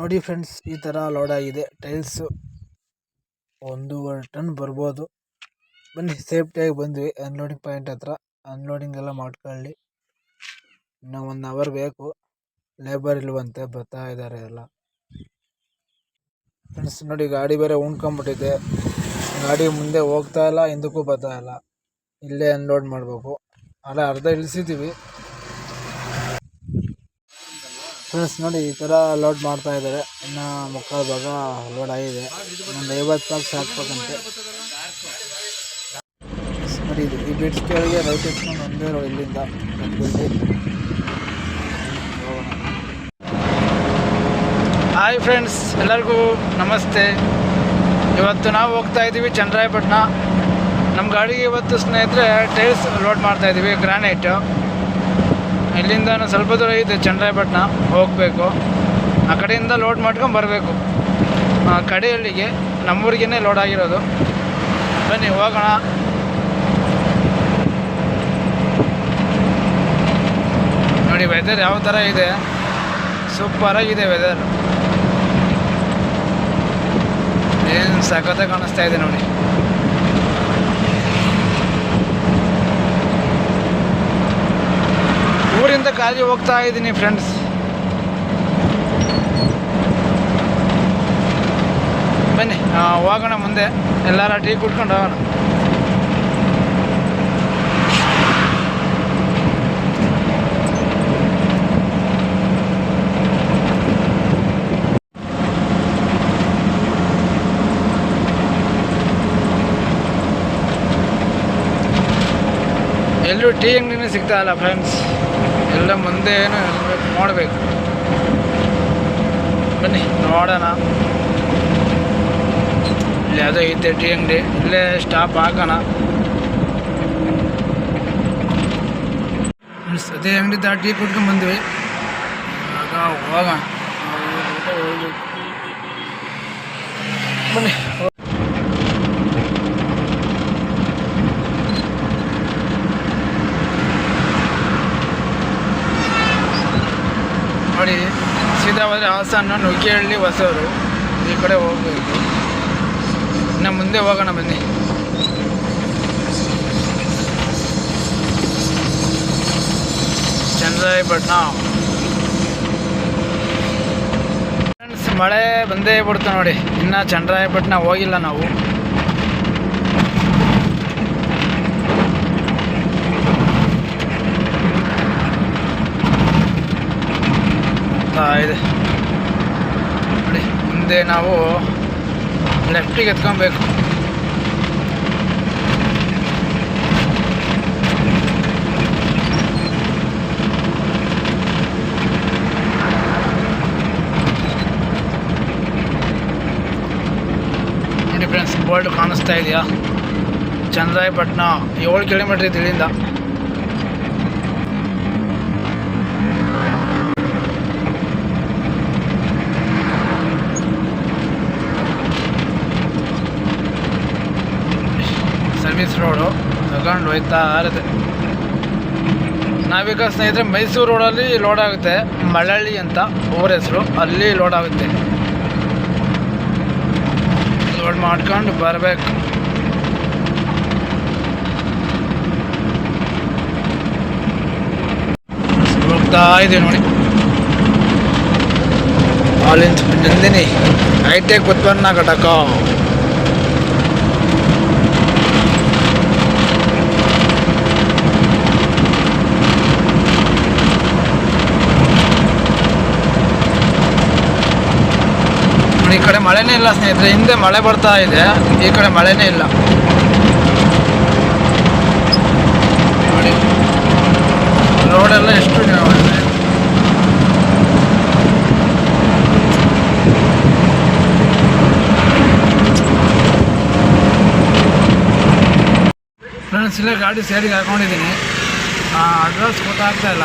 ನೋಡಿ ಫ್ರೆಂಡ್ಸ್, ಈ ಥರ ಲೋಡ್ ಆಗಿದೆ. ಟೈಲ್ಸು ಒಂದೂವರೆ ಟನ್ ಬರ್ಬೋದು. ಬನ್ನಿ ಸೇಫ್ಟಿಯಾಗಿ ಬಂದ್ವಿ. ಅನ್ಲೋಡಿಂಗ್ ಪಾಯಿಂಟ್ ಹತ್ರ. ಅನ್ಲೋಡಿಂಗ್ ಎಲ್ಲ ಮಾಡ್ಕೊಳ್ಳಿ. ಇನ್ನೂ ಒನ್ ಅವರ್ ಬೇಕು. ಲೇಬರ್ ಇಲ್ವಂತೆ ಬರ್ತಾ ಇದ್ದಾರೆ ಎಲ್ಲ. ಫ್ರೆಂಡ್ಸ್ ನೋಡಿ, ಗಾಡಿ ಬೇರೆ ಉಣ್ಕೊಂಬಿಟ್ಟಿದೆ ಗಾಡಿ ಮುಂದೆ ಹೋಗ್ತಾ ಇಲ್ಲ, ಹಿಂದಕ್ಕೂ ಬರ್ತಾ ಇಲ್ಲ. ಇಲ್ಲೇ ಅನ್ಲೋಡ್ ಮಾಡಬೇಕು. ಅಲ್ಲ, ಅರ್ಧ ಇಳಿಸಿದ್ದೀವಿ. ಫ್ರೆಂಡ್ಸ್ ನೋಡಿ ಈ ಥರ ಲೋಡ್ ಮಾಡ್ತಾ ಇದ್ದಾರೆ. ಇನ್ನು ಮುಕ್ಕಾಲು ಭಾಗ ಲೋಡ್ ಆಗಿದೆ. ಒಂದು ಐವತ್ತು ಬಾಕ್ಸ್ ಹಾಕ್ಬೇಕಂತೆ ನೋಡಿ ಇದು, ಈ ಬಿಡ್ಸ್ ಕೆಳಗೆ ರೈಟ್ ಇಟ್ಕೊಂಡು ಒಂದೇ ರೋ ಇಲ್ಲಿಂದ ಹಾಯ್ ಫ್ರೆಂಡ್ಸ್ ಎಲ್ಲರಿಗೂ ನಮಸ್ತೆ. ಇವತ್ತು ನಾವು ಹೋಗ್ತಾ ಇದ್ದೀವಿ ಚಂದ್ರಾಯಪಟ್ಟಣ. ನಮ್ಮ ಗಾಡಿಗೆ ಇವತ್ತು ಸ್ನೇಹಿತರೆ ಟೈಲ್ಸ್ ಲೋಡ್ ಮಾಡ್ತಾ ಇದ್ದೀವಿ ಗ್ರಾನೈಟು ಇಲ್ಲಿಂದ ಸ್ವಲ್ಪ ದೂರ ಇದೆ, ಚಂದ್ರಾಯಪಟ್ಟಣ ಹೋಗಬೇಕು. ಆ ಕಡೆಯಿಂದ ಲೋಡ್ ಮಾಡ್ಕೊಂಡು ಬರಬೇಕು. ಕಡೆಯಲ್ಲಿಗೆ ನಮ್ಮೂರಿಗೇ ಲೋಡ್ ಆಗಿರೋದು. ಬನ್ನಿ, ಹೋಗೋಣ. ನೋಡಿ ವೆದರ್ ಯಾವ ಥರ ಇದೆ. ಸೂಪರಾಗಿದೆ ವೆದರ್ ಏನು ಸಖತ್ತಾಗಿ ಕಾಣಿಸ್ತಾ ಇದೆ ನೋಡಿ. ಖಾಲಿ ಹೋಗ್ತಾ ಇದ್ದೀನಿ ಫ್ರೆಂಡ್ಸ್ ಬನ್ನಿ ಹೋಗೋಣ ಮುಂದೆ. ಎಲ್ಲಾರ ಟೀ ಕುಡ್ಕೊಂಡು ಹೋಗೋಣ. ಎಲ್ಲರೂ ಟೀ ಅಂಗಡಿನೇ ಸಿಗ್ತಾ ಇಲ್ಲ ಫ್ರೆಂಡ್ಸ್ ಎಲ್ಲ ಮುಂದೆ ಏನು ಮಾಡಬೇಕು ಬನ್ನಿ, ನೋಡೋಣ. ಇಲ್ಲಿ ಯಾವುದೋ ಐತೆ ಟೀ ಅಂಗಡಿ, ಇಲ್ಲೇ ಸ್ಟಾಪ್ ಹಾಕೋಣ. ಅದೇ ಅಂಗಡಿ ಟೀ ಕುಡ್ಕೊಂಡು ಬಂದ್ವಿ. ಆಗ ಹೋಗೋಣ. ಬನ್ನಿ ನೋಡಿ ಹೋದರೆ ಹಾಸನ, ನುಗ್ಗಿಹಳ್ಳಿ, ಹೊಸೂರು, ಈ ಕಡೆ ಹೋಗ್ಬೇಕು. ಇನ್ನು ಮುಂದೆ ಹೋಗೋಣ ಬನ್ನಿ. ಚಂದ್ರಾಯಪಟ್ಟಣ. ಫ್ರೆಂಡ್ಸ್ ಮಳೆ ಬಂದೇ ಬಿಡ್ತು ನೋಡಿ. ಇನ್ನು ಚಂದ್ರಾಯಪಟ್ಟಣ ಹೋಗಿಲ್ಲ ನಾವು. ಇದೆ. ನೋಡಿ, ಮುಂದೆ ನಾವು ಲೆಫ್ಟಿಗೆ ಎತ್ಕೊಬೇಕು. ನೋಡಿ ಫ್ರೆಂಡ್ಸ್ ಬೋರ್ಡ್ ಕಾಣಿಸ್ತಾ ಇದೆಯಾ? ಚಂದ್ರಾಯಪಟ್ಟಣ ಏಳು ಕಿಲೋಮೀಟ್ರ್ ಇದೆ ಇಲ್ಲಿಂದ ಸರ್ವಿಸ್ ರೋಡು ತಗೊಂಡು ಹೋಯ್ತಾ ಇರುತ್ತೆ ನಾವೀಗ ಸ್ನೇಹಿತರೆ, ಮೈಸೂರು ರೋಡಲ್ಲಿ ಲೋಡ್ ಆಗುತ್ತೆ. ಮಳಳ್ಳಿ ಅಂತ ಊರ ಹೆಸರು. ಅಲ್ಲಿ ಲೋಡ್ ಆಗುತ್ತೆ. ಲೋಡ್ ಮಾಡ್ಕೊಂಡು ಬರಬೇಕು. ಹೋಗ್ತಾ ನೋಡಿ. ನೋಡಿ ಆಲಿಂದ ನಂದಿನಿ ಹೈಟೆಕ್ ಉತ್ಪನ್ನ ಘಟಕ. ಈ ಕಡೆ ಮಳೆನೇ ಇಲ್ಲ ಸ್ನೇಹಿತರೆ, ಹಿಂದೆ ಮಳೆ ಬರ್ತಾ ಇದೆ, ಈ ಕಡೆ ಮಳೆನೇ ಇಲ್ಲ. ನೋಡಿ, ರೋಡೆಲ್ಲ ಎಷ್ಟು ಫ್ರೆಂಡ್ಸ್ ಇಲ್ಲೇ ಗಾಡಿ ಸೈಡಿಗೆ ಹಾಕೊಂಡಿದ್ದೀನಿ. ಅಡ್ರೆಸ್ ಗೊತ್ತಾಗ್ತಾ ಇಲ್ಲ.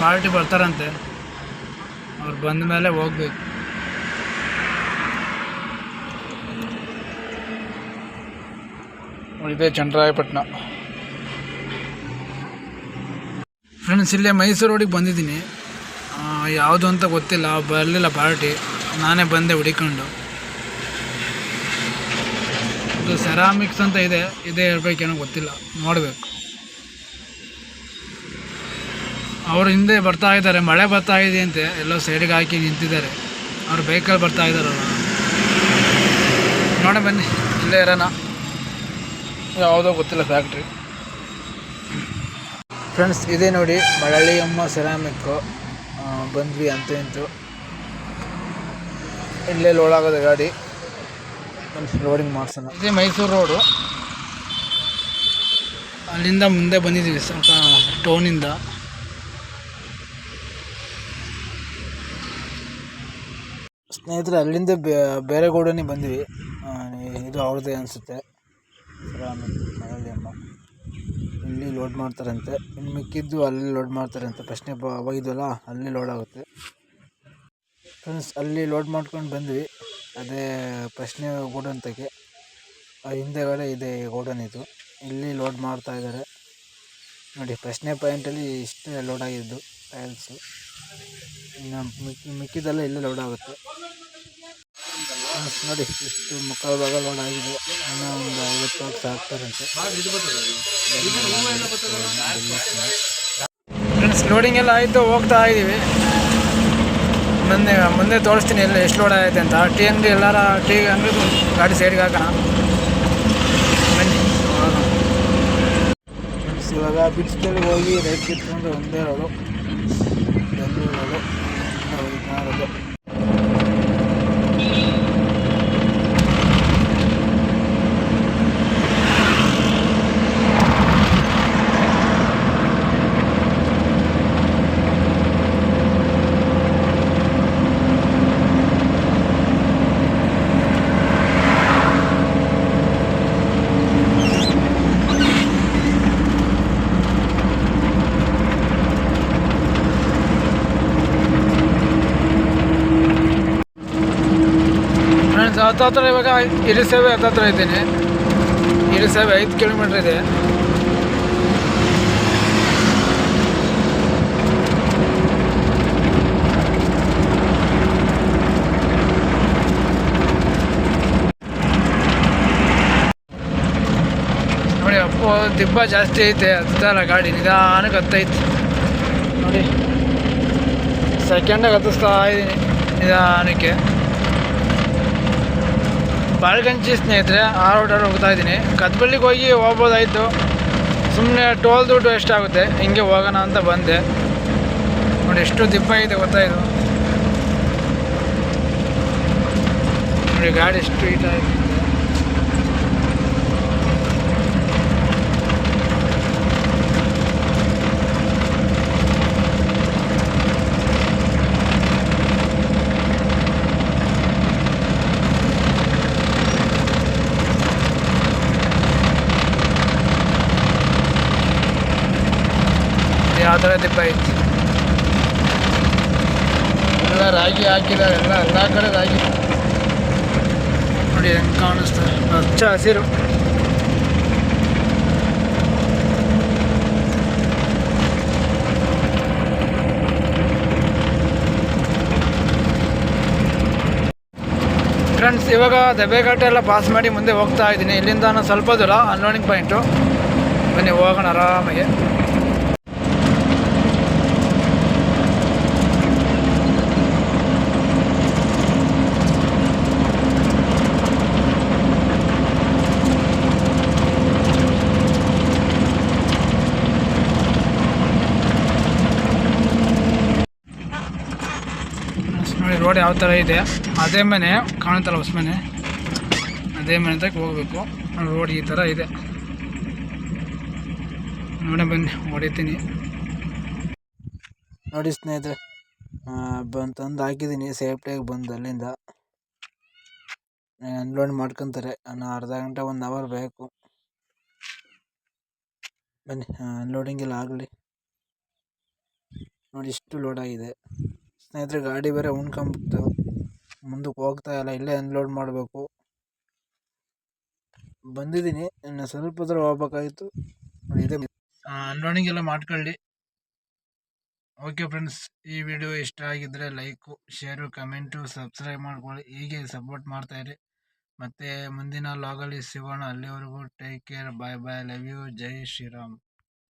ಪಾರ್ಟಿ ಬರ್ತಾರಂತೆ. ಅವ್ರು ಬಂದ ಮೇಲೆ ಹೋಗ್ಬೇಕು. ಇದೆ ಚಂದ್ರಾಯಪಟ್ಟಣ. ಫ್ರೆಂಡ್ಸ್ ಇಲ್ಲೇ ಮೈಸೂರು ರೋಡಿಗೆ ಬಂದಿದ್ದೀನಿ. ಯಾವುದು ಅಂತ ಗೊತ್ತಿಲ್ಲ, ಬರಲಿಲ್ಲ ಪಾರ್ಟಿ. ನಾನೇ ಬಂದೆ ಹುಡಿಕೊಂಡು. ಇದು ಸೆರಾಮಿಕ್ಸ್ ಅಂತ ಇದೆ, ಇದೇ ಇರಬೇಕೇನೋ ಗೊತ್ತಿಲ್ಲ, ನೋಡಬೇಕು. ಅವರು ಹಿಂದೆ ಬರ್ತಾ ಇದ್ದಾರೆ, ಮಳೆ ಬರ್ತಾ ಇದೆ ಅಂತೆ ಎಲ್ಲೋ ಸೈಡಿಗೆ ಹಾಕಿ ನಿಂತಿದ್ದಾರೆ. ಅವ್ರು ಬೈಕಲ್ಲಿ ಬರ್ತಾ ಇದ್ದಾರಲ್ಲ ನೋಡ ಬನ್ನಿ, ಇಲ್ಲೇ ಇರೋಣ. ಯಾವುದೋ ಗೊತ್ತಿಲ್ಲ ಫ್ಯಾಕ್ಟ್ರಿ ಫ್ರೆಂಡ್ಸ್ ಇದೆ ನೋಡಿ ಮಳಳಿ ಸೆರಾಮಿಕ್ ಸೆರಾಮಿಕ್ಕು ಬಂದ್ವಿ ಅಂತ ಇಂತು. ಇಲ್ಲೇ ಲೋಡ್ ಆಗೋದು ಗಾಡಿ. ಲೋಡಿಂಗ್ ಮಾಡ್ಸೋಣ. ಇದೇ ಮೈಸೂರು ರೋಡು ಅಲ್ಲಿಂದ ಮುಂದೆ ಬಂದಿದ್ದೀವಿ ಸ್ವಲ್ಪ ಟೋನಿಂದ ಸ್ನೇಹಿತರೆ ಅಲ್ಲಿಂದ ಬೇರೆ ಗೋಡನೇ ಬಂದ್ವಿ. ಇದು ಅವ್ರದ್ದೇ ಅನಿಸುತ್ತೆ. ಮರಳಿ ಅಮ್ಮ. ಇಲ್ಲಿ ಲೋಡ್ ಮಾಡ್ತಾರಂತೆ. ಇನ್ನು ಮಿಕ್ಕಿದ್ದು ಅಲ್ಲಿ ಲೋಡ್ ಮಾಡ್ತಾರಂತೆ. ಪ್ರಶ್ನೆ ಒಯ್ದಲ್ಲ, ಅಲ್ಲಿ ಲೋಡ್ ಆಗುತ್ತೆ. ಫ್ರೆಂಡ್ಸ್ ಅಲ್ಲಿ ಲೋಡ್ ಮಾಡ್ಕೊಂಡು ಬಂದ್ವಿ. ಅದೇ ಪ್ರಶ್ನೆ ಗೋಡನ್ ಆ ಹಿಂದೆಗಡೆ ಇದೆ ಗೋಡನ್ ಇದು. ಇಲ್ಲಿ ಲೋಡ್ ಮಾಡ್ತಾ ಇದ್ದಾರೆ. ನೋಡಿ, ಪ್ರಶ್ನೆ ಪಾಯಿಂಟಲ್ಲಿ ಇಷ್ಟೇ ಲೋಡ್ ಆಗಿದ್ದು ಟೈಲ್ಸು ಇನ್ನು ಮಿಕ್ಕಿ ಮಿಕ್ಕಿದೆಲ್ಲ ಇಲ್ಲೇ ಲೋಡ್ ಆಗುತ್ತೆ. ನೋಡಿ ಇಷ್ಟು ಮುಖ ಭಾಗ ಲೋಡ್ ಆಗಿದೆ ಇನ್ನೂ ಒಂದು ಐವತ್ತು ವರ್ಷ ಹಾಕ್ತಾರಂತೆ ಫ್ರೆಂಡ್ಸ್ ಲೋಡಿಂಗ್ ಎಲ್ಲ ಆಯಿತು ಹೋಗ್ತಾ ಇದ್ದೀವಿ ಮುಂದೆ ಮುಂದೆ ತೋರಿಸ್ತೀನಿ ಎಲ್ಲ ಎಷ್ಟು ಲೋಡ್ ಆಗೈತೆ ಅಂತ. ಟೀ ಅಂಗಡಿ ಎಲ್ಲಾರ ಟೀ ಅಂಗಡಿ ಗಾಡಿ ಸೈಡ್ಗೆ ಹಾಕೋಣ. ಇವಾಗ ಬಿಡ್ಸ್ದಲ್ಲಿ ಹೋಗಿ ರೈಟ್ ಕಿತ್ಕೊಂಡು ಒಂದೇ ರೋಡು ಬೆಂಗಳೂರು ರೋಡು ಹತ್ತತ್ರ ಇವಾಗ ಇರಿಸೇವೆ ಹತ್ತತ್ರ ಇದ್ದೀನಿ. ಇರಿಸೇವೆ ಐದು ಕಿಲೋಮೀಟ್ರ್ ಇದೆ. ನೋಡಿ, ಅಪ್ಪು, ದಿಬ್ಬ ಜಾಸ್ತಿ ಐತೆ, ಹತ್ತಲ್ಲ ಗಾಡಿ, ನಿಧಾನಕ್ಕೆ ಹತ್ತೈತೆ. ನೋಡಿ ಸೆಕೆಂಡಾಗಿ ಹತ್ತಿಸ್ತಾ ಇದ್ದೀನಿ ನಿಧಾನಕ್ಕೆ. ಬಾಳ್ಗಂಜಿ ಸ್ನೇಹಿತರೆ, ಆ ರೋಡಲ್ಲಿ ಹೋಗ್ತಾ ಇದ್ದೀನಿ. ಕದ್ಬಳ್ಳಿಗೆ ಹೋಗಿ ಹೋಗ್ಬೋದಾಯಿತು. ಸುಮ್ಮನೆ ಟೋಲ್ ದುಡ್ಡು ಎಷ್ಟಾಗುತ್ತೆ ಹಿಂಗೆ ಹೋಗೋಣ ಅಂತ ಬಂದೆ. ನೋಡಿ, ಎಷ್ಟು ದಿಬ್ಬ ಇದೆ ಗೊತ್ತಾ ಇದು? ನೋಡಿ, ಗಾಡಿ ಎಷ್ಟು ಹೀಟ್ ದಿಬ್ಬ ಐತಿ ಎಲ್ಲ ರಾಗಿ ಹಾಕಿದ್ದಾರೆ ಎಲ್ಲ ಎಲ್ಲ ಕಡೆ ರಾಗಿ. ನೋಡಿ ಹೆಂಗೆ ಕಾಣಿಸ್ತಾರೆ ಹಚ್ಚ ಹಸಿರು. ಫ್ರೆಂಡ್ಸ್ ಇವಾಗ ದೆಬ್ಬೆಘಾಟ ಎಲ್ಲ ಪಾಸ್ ಮಾಡಿ ಮುಂದೆ ಹೋಗ್ತಾ ಇದ್ದೀನಿ. ಇಲ್ಲಿಂದ ನಾನು ಸ್ವಲ್ಪ ದೂರ ಅನ್ಲೋಡಿಂಗ್ ಪಾಯಿಂಟು ಬನ್ನಿ, ಹೋಗೋಣ ಆರಾಮಾಗಿ. ನೋಡಿ ರೋಡ್ ಯಾವ ಥರ ಇದೆ, ಅದೇ ಮನೆ ಕಾಣುತ್ತಲ್ಲ ಹೊಸ ಮನೆ. ಅದೇ ಮನೆ ಅಂತ ಹೋಗಬೇಕು. ರೋಡ್ ಈ ಥರ ಇದೆ. ನೋಡಿ ಬನ್ನಿ, ಹೊಡಿತೀನಿ. ನೋಡಿ ಸ್ನೇಹಿತರೆ ಬಂದು ತಂದು ಹಾಕಿದ್ದೀನಿ ಸೇಫ್ಟಿಯಾಗಿ ಬಂದು ಅಲ್ಲಿಂದ. ಅನ್ಲೋಡ್ ಮಾಡ್ಕೊತಾರೆ ನಾನು ಅರ್ಧ ಗಂಟೆ, ಒಂದು ಅವರ್ ಬೇಕು. ಬನ್ನಿ ಅನ್ಲೋಡಿಂಗ್ ಎಲ್ಲ ಆಗಲಿ. ನೋಡಿ, ಇಷ್ಟು ಲೋಡ್ ಆಗಿದೆ. ಸ್ನೇಹಿತರೆ ಗಾಡಿ ಬೇರೆ ಉಣ್ಕೊಂಬಿಡ್ತು. ಮುಂದಕ್ಕೆ ಹೋಗ್ತಾ ಇಲ್ಲ, ಇಲ್ಲೇ ಅನ್ಲೋಡ್ ಮಾಡಬೇಕು. ಬಂದಿದ್ದೀನಿ, ಇನ್ನು ಸ್ವಲ್ಪ ಹತ್ರ ಹೋಗ್ಬೇಕಾಗಿತ್ತು. ಇದೇ. ಅನ್ಲೋಡಿಂಗ್ ಎಲ್ಲ ಮಾಡ್ಕೊಳ್ಳಿ. ಓಕೆ ಫ್ರೆಂಡ್ಸ್, ಈ ವಿಡಿಯೋ ಇಷ್ಟ ಆಗಿದ್ರೆ ಲೈಕು, ಶೇರು, ಕಮೆಂಟು, ಸಬ್ಸ್ಕ್ರೈಬ್ ಮಾಡ್ಕೊಳ್ಳಿ. ಹೀಗೆ ಸಪೋರ್ಟ್ ಮಾಡ್ತಾಯಿರಿ ಮತ್ತು ಮುಂದಿನ ಲಾಗಲ್ಲಿ ಸಿಗೋಣ. ಅಲ್ಲಿವರೆಗೂ take care, bye bye, love you, Jai Shriram.